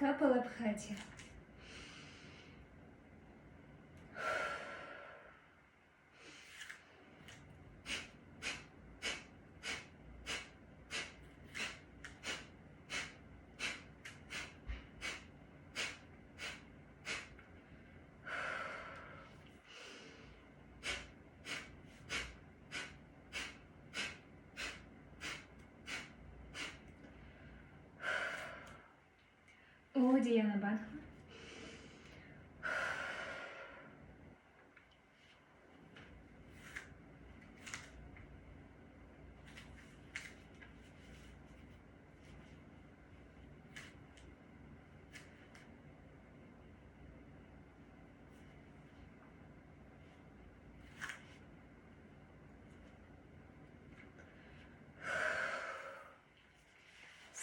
капала б хаті. студии Яна Банхова.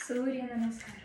Surya Namaskar.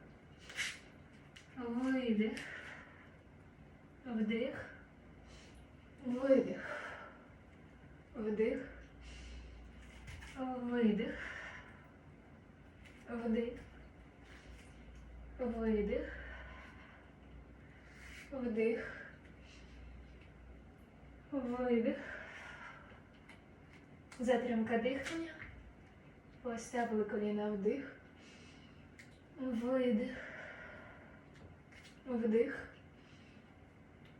Видих. Вдих. Видих. Вдих. Видих. Вдих. Видих. Вдих. Видих. Затримка дихання. Поставили коліна вдих. Видих. Вдих.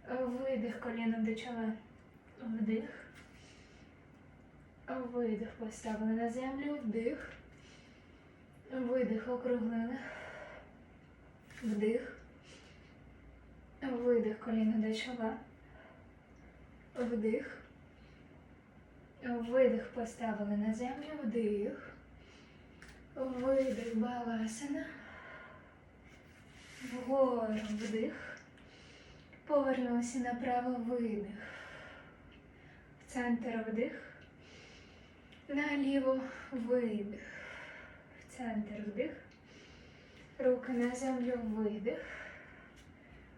Видих коліном до чола. Вдих. Видих поставили на землю. Вдих. Видих округлили. Вдих. Видих коліно до чола. Вдих. Видих поставили на землю. Вдих. Видих баласана. Вгору вдих. Повернулися направо видих. В центр вдих. Наліво видих. В центр вдих. Руки на землю видих.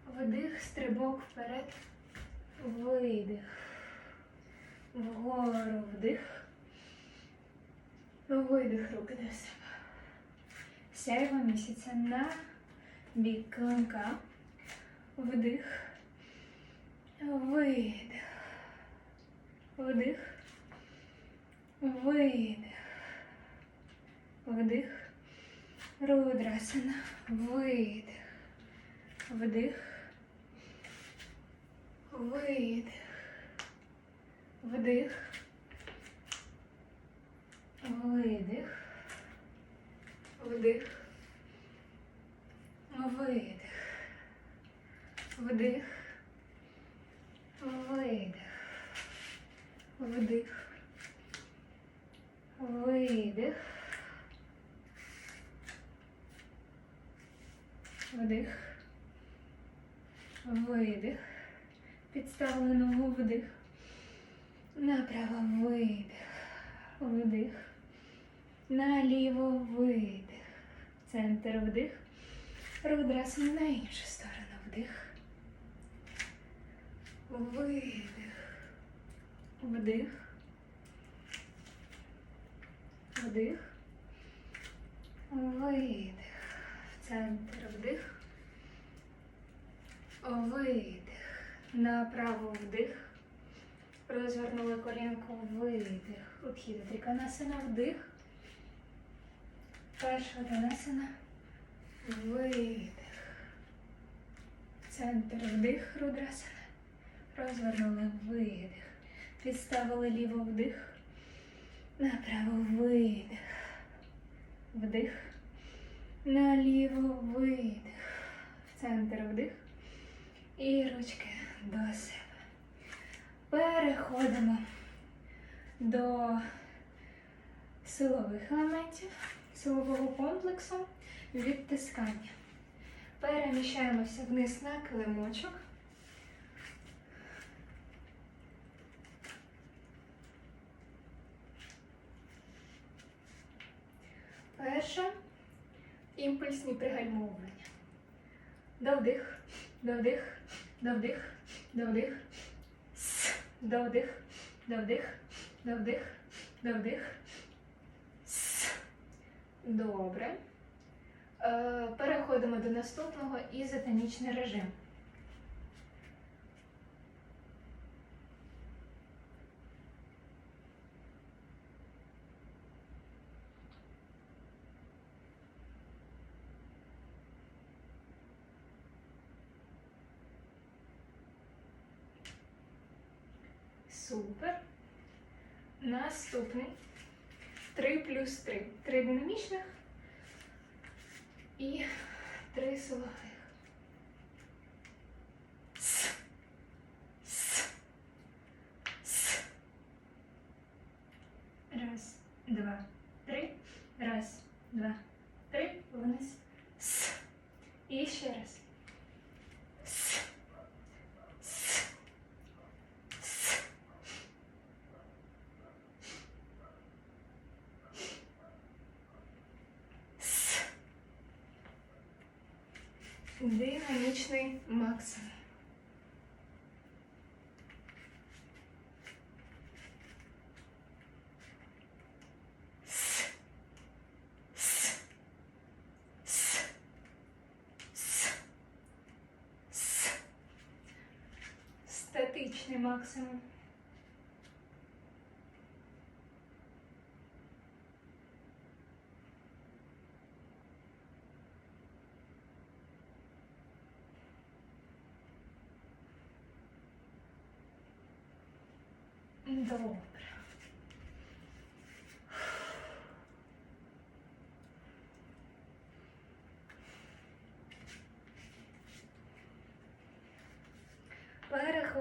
Вдих, стрибок вперед. Видих. Вгору вдих. Видих руки до себе. Сяйво місяця на бік клинка. Вдих. Видих. Вдих. Видих. Вдих. Рудрасана. Видих. Вдих. Видих. Вдих. Видих. Вдих. Видих. Вдих. Видих. Вдих. Видих. Вдих. Видих. Підставили ногу вдих. Направо видих. Вдих. Наліво видих. Центр вдих. Рудрасана на іншу сторону вдих. Видих. Вдих. Вдих. Видих. В центр вдих. Видих. Направо вдих. Розвернули колінку, видих. Обхід триканасана, вдих. Перша танасана. Видих. центр вдих, рудрасана. Розвернули видих. Підставили ліво вдих. Направо видих. Вдих. Наліво видих. В центр вдих. І ручки до себе. Переходимо до силових елементів, силового комплексу відтискання. Переміщаємося вниз на килимочок. Перше імпульсні пригальмовування. Довдих, довдих, довдих, довдих, с, довдих, довдих, довдих, довдих. С. Добре. Е, Переходимо до наступного ізотонічний режим. Супер. Наступний. 3 плюс 3. Три динамічних і три силових. С. С. С. Раз, два, три. Раз, два, три. Вниз. С. І ще раз. maksimum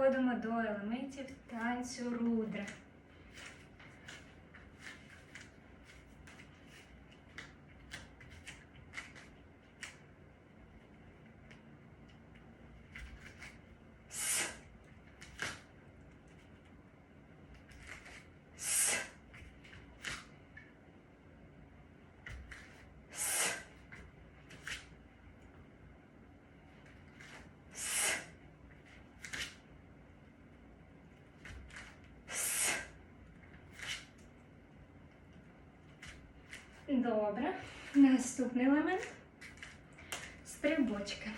Переходимо до елементів танцю рудра. Добре. Наступний елемент. Стрибочки.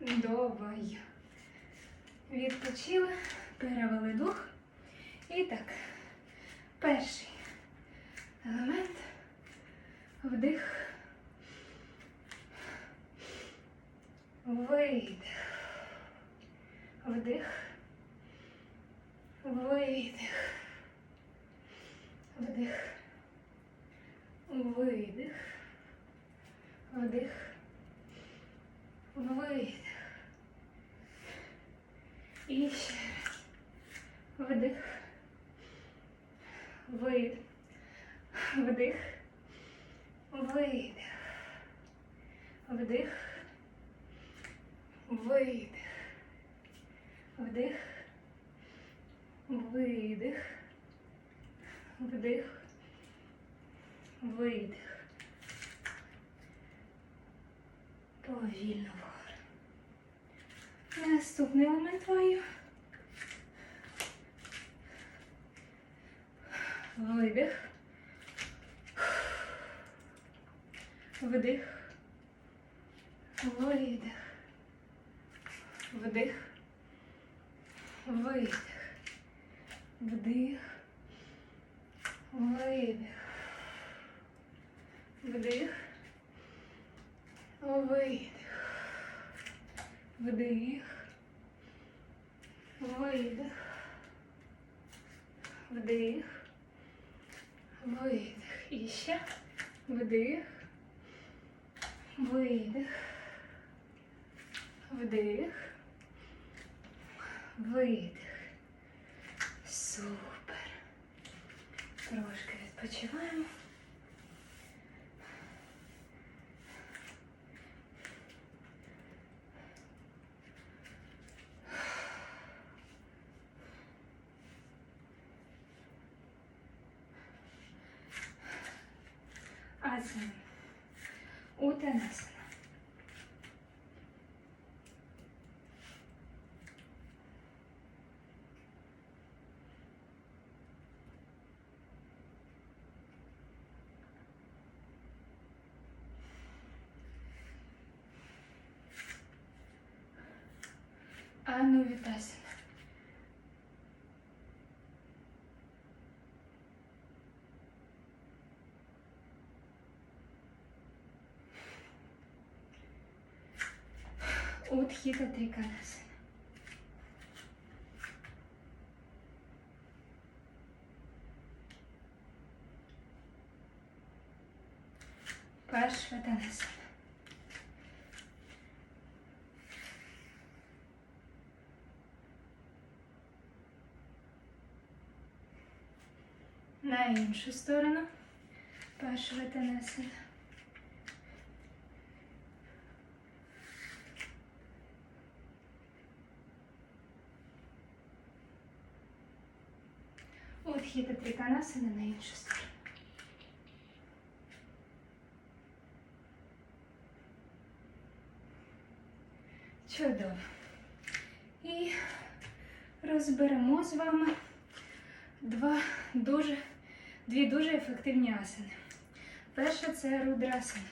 Давай. Відпочили, перевели дух. І так, перший елемент. Вдих. Видих. Вдих. Видих. Вдих. Видих. Вдих. Видих. І ще. Вдих. Видих. Вдих. Видих. Вдих. видих, вдих, видих, вдих, видих. Повільно вгору. Наступний елемент ваю. Видих. Вдих. Видих. Вдих. Видих. Вдих. Видих. Вдих. Видих. Вдих. Видих. Вдих. Видих. І ще. Вдих. Видих. Вдих. Видих. Супер. Трошки відпочиваємо. Асана. Утанасана. Анувітасана. Утхита Триканасана. Пашватанасана. На іншу сторону. Пашватанасана. Утхіта Триканасана на іншу сторону. Чудово. І розберемо з вами два дуже, дві дуже ефективні асани. Перша це рудрасана.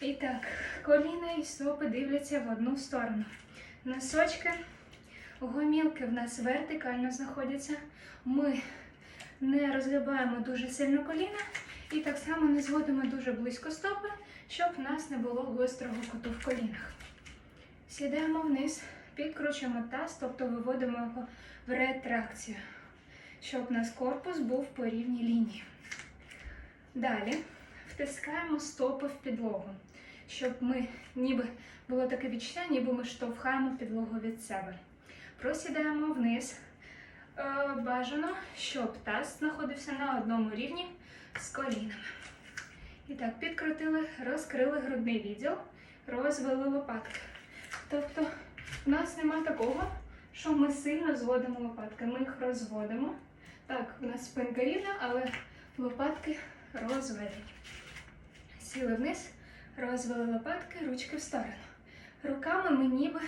І так, коліна і стопи дивляться в одну сторону. Носочки, гомілки в нас вертикально знаходяться. Ми не розгибаємо дуже сильно коліна і так само не зводимо дуже близько стопи, щоб в нас не було гострого куту в колінах. Сідаємо вниз, підкручуємо таз, тобто виводимо його в ретракцію, щоб у нас корпус був по рівній лінії. Далі втискаємо стопи в підлогу, щоб ми ніби було таке відчуття, ніби ми штовхаємо підлогу від себе. Просідаємо вниз. Е, Бажано, щоб таз знаходився на одному рівні з колінами. І так, підкрутили, розкрили грудний відділ, розвели лопатки. Тобто у нас нема такого, що ми сильно зводимо лопатки. Ми їх розводимо. Так, у нас спинка рівна, але лопатки розведені. Сіли вниз, розвели лопатки, ручки в сторону. Руками ми ніби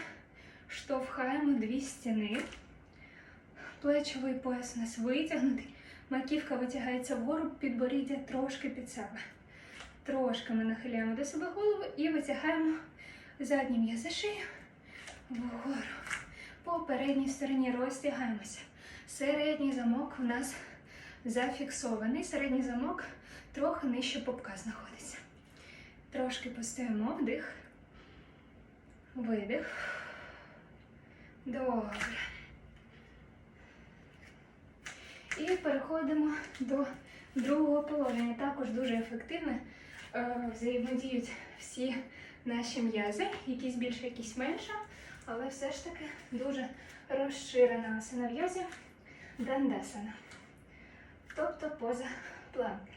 штовхаємо дві стіни. Плечовий пояс у нас витягнутий. Маківка витягається вгору, підборіддя трошки під себе. Трошки ми нахиляємо до себе голову і витягаємо задні м'язи шию вгору. По передній стороні розтягаємося. Середній замок у нас зафіксований. Середній замок трохи нижче попка знаходиться. Трошки постоїмо, вдих, видих. Добре. І переходимо до другого положення. Також дуже ефективне. Е, Взаємодіють всі наші м'язи, якісь більше, якісь менше, але все ж таки дуже розширена асана в йозі дандасана. Тобто поза планки.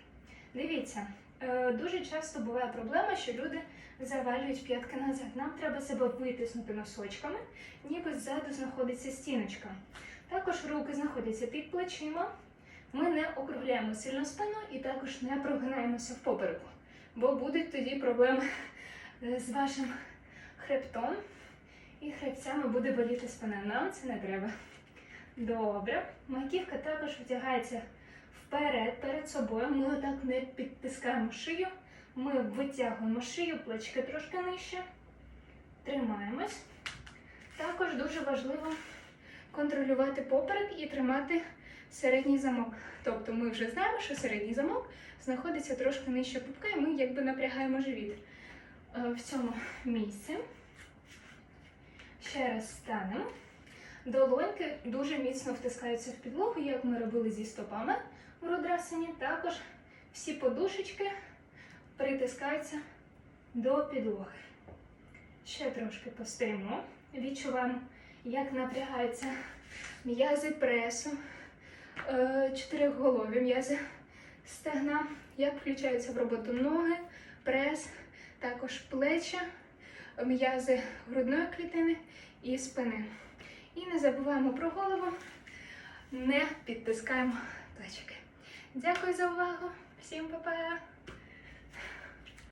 Дивіться, Е, дуже часто буває проблема, що люди завалюють п'ятки назад. Нам треба себе витиснути носочками, ніби ззаду знаходиться стіночка. Також руки знаходяться під плечима. Ми не округляємо сильно спину і також не прогинаємося в попереку, бо будуть тоді проблеми е, з вашим хребтом і хребцями буде боліти спина. Нам це не треба. Добре. Маківка також втягається вперед, перед собою. Ми отак не підтискаємо шию. Ми витягуємо шию, плечки трошки нижче. Тримаємось. Також дуже важливо контролювати поперек і тримати середній замок. Тобто ми вже знаємо, що середній замок знаходиться трошки нижче пупка, і ми якби напрягаємо живіт Е, в цьому місці. Ще раз станемо. Долоньки дуже міцно втискаються в підлогу, як ми робили зі стопами в рудрасані. Також всі подушечки притискаються до підлоги. Ще трошки постоїмо. Відчуваємо, як напрягаються м'язи пресу, е, чотирьохголові м'язи стегна, як включаються в роботу ноги, прес, також плечі, м'язи грудної клітини і спини. І не забуваємо про голову, не підтискаємо плечики. Дякую за увагу. Всім па-па!